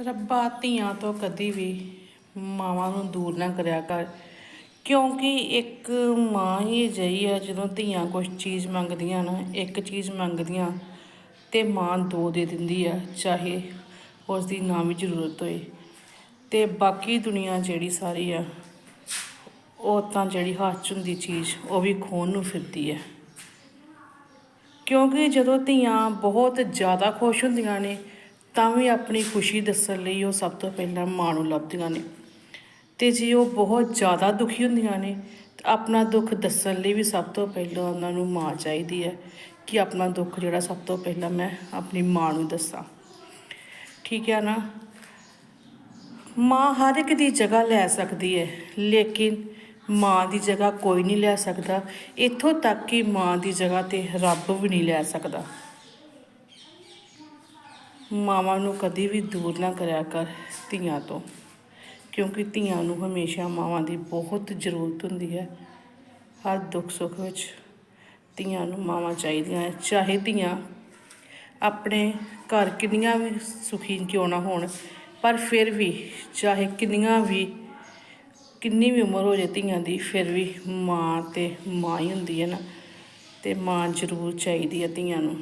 ਰੱਬਾ, ਧੀਆਂ ਤੋਂ ਕਦੀ ਵੀ ਮਾਵਾਂ ਨੂੰ ਦੂਰ ਨਾ ਕਰਿਆ ਕਰ। ਕਿਉਂਕਿ ਇੱਕ ਮਾਂ ਹੀ ਅਜਿਹੀ ਆ ਜਦੋਂ ਧੀਆਂ ਕੁਝ ਚੀਜ਼ ਮੰਗਦੀਆਂ ਨਾ, ਇੱਕ ਚੀਜ਼ ਮੰਗਦੀਆਂ ਤੇ ਮਾਂ ਦੋ ਦੇ ਦਿੰਦੀ ਆ, ਚਾਹੇ ਉਸ ਦੀ ਨਾ ਵੀ ਜ਼ਰੂਰਤ ਹੋਏ। ਤੇ ਬਾਕੀ ਦੁਨੀਆ ਜਿਹੜੀ ਸਾਰੀ ਆ, ਉਹ ਤਾਂ ਜਿਹੜੀ ਹੱਥ 'ਚ ਹੁੰਦੀ ਚੀਜ਼, ਉਹ ਵੀ ਖੋਹਣ ਨੂੰ ਫਿਰਦੀ ਹੈ ਕਿਉਂਕਿ ਜਦੋਂ ਧੀਆਂ ਬਹੁਤ ਜ਼ਿਆਦਾ ਖੁਸ਼ ਹੁੰਦੀਆਂ ਨੇ ਤਾਂ ਵੀ ਆਪਣੀ ਖੁਸ਼ੀ ਦੱਸਣ ਲਈ ਉਹ ਸਭ ਤੋਂ ਪਹਿਲਾਂ ਮਾਂ ਨੂੰ ਲੱਭਦੀਆਂ ਨੇ। ਤੇ ਜੇ ਉਹ ਬਹੁਤ ਜ਼ਿਆਦਾ ਦੁਖੀ ਹੁੰਦੀਆਂ ਨੇ, ਤਾਂ ਆਪਣਾ ਦੁੱਖ ਦੱਸਣ ਲਈ ਵੀ ਸਭ ਤੋਂ ਪਹਿਲਾਂ ਉਹਨਾਂ ਨੂੰ ਮਾਂ ਚਾਹੀਦੀ ਹੈ ਕਿ ਆਪਣਾ ਦੁੱਖ ਜਿਹੜਾ ਸਭ ਤੋਂ ਪਹਿਲਾਂ ਮੈਂ ਆਪਣੀ ਮਾਂ ਨੂੰ ਦੱਸਾਂ। ਠੀਕ ਹੈ ਨਾ? ਮਾਂ ਹਰ ਇੱਕ ਦੀ ਜਗ੍ਹਾ ਲੈ ਸਕਦੀ ਹੈ, ਲੇਕਿਨ ਮਾਂ ਦੀ ਜਗ੍ਹਾ ਕੋਈ ਨਹੀਂ ਲੈ ਸਕਦਾ। ਇੱਥੋਂ ਤੱਕ ਕਿ ਮਾਂ ਦੀ ਜਗ੍ਹਾ ਤੇ ਰੱਬ ਵੀ ਨਹੀਂ ਲੈ ਸਕਦਾ। ਮਾਵਾਂ ਨੂੰ ਕਦੀ ਵੀ ਦੂਰ ਨਾ ਕਰਿਆ ਕਰ ਧੀਆਂ ਤੋਂ, ਕਿਉਂਕਿ ਧੀਆਂ ਨੂੰ ਹਮੇਸ਼ਾ ਮਾਵਾਂ ਦੀ ਬਹੁਤ ਜ਼ਰੂਰਤ ਹੁੰਦੀ ਹੈ। ਹਰ ਦੁੱਖ ਸੁੱਖ ਵਿੱਚ ਧੀਆਂ ਨੂੰ ਮਾਵਾਂ ਚਾਹੀਦੀਆਂ ਹੈ। ਚਾਹੇ ਧੀਆਂ ਆਪਣੇ ਘਰ ਕਿੰਨੀਆਂ ਵੀ ਸੁਖੀ ਕਿਉਂ ਨਾ ਹੋਣ, ਪਰ ਫਿਰ ਵੀ ਚਾਹੇ ਕਿੰਨੀਆਂ ਵੀ, ਕਿੰਨੀ ਵੀ ਉਮਰ ਹੋ ਜੇ ਧੀਆਂ ਦੀ, ਫਿਰ ਵੀ ਮਾਂ ਤੇ ਮਾਂ ਹੀ ਹੁੰਦੀ ਹੈ ਨਾ। ਤੇ ਮਾਂ ਜ਼ਰੂਰ ਚਾਹੀਦੀ ਹੈ ਧੀਆਂ ਨੂੰ।